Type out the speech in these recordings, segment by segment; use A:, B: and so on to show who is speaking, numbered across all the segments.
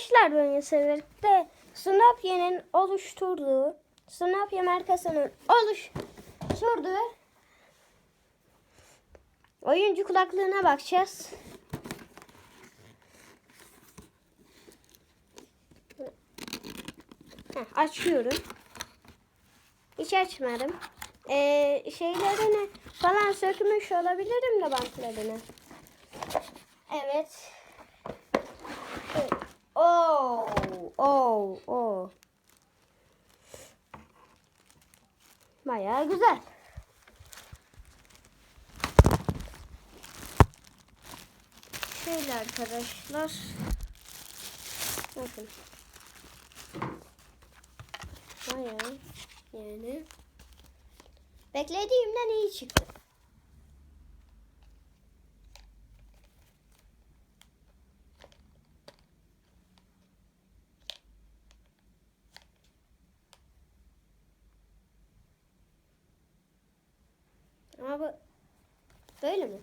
A: arkadaşlar bugün severlikte Snapye'nin oluşturduğu Snapye markasının oluşturduğu oyuncu kulaklığına bakacağız. Heh, açıyorum. Hiç açmadım. Ee, şeylerini falan sökmüş olabilirim de bantlarını. Evet. Bayağı güzel. Şöyle arkadaşlar. Bakın. Bayağı yani. Beklediğimden iyi çıktı. Ama bu böyle mi?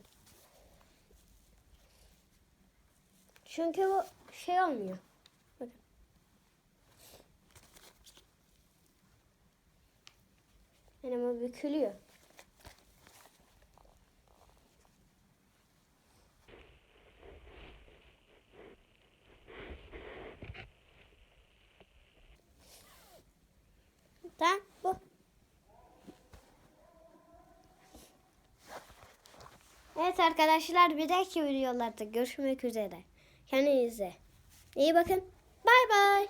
A: Çünkü bu şey olmuyor. Bakın. Yani bu bükülüyor. Tamam bu. Evet arkadaşlar bir dahaki videolarda görüşmek üzere. Kendinize iyi bakın. Bay bay.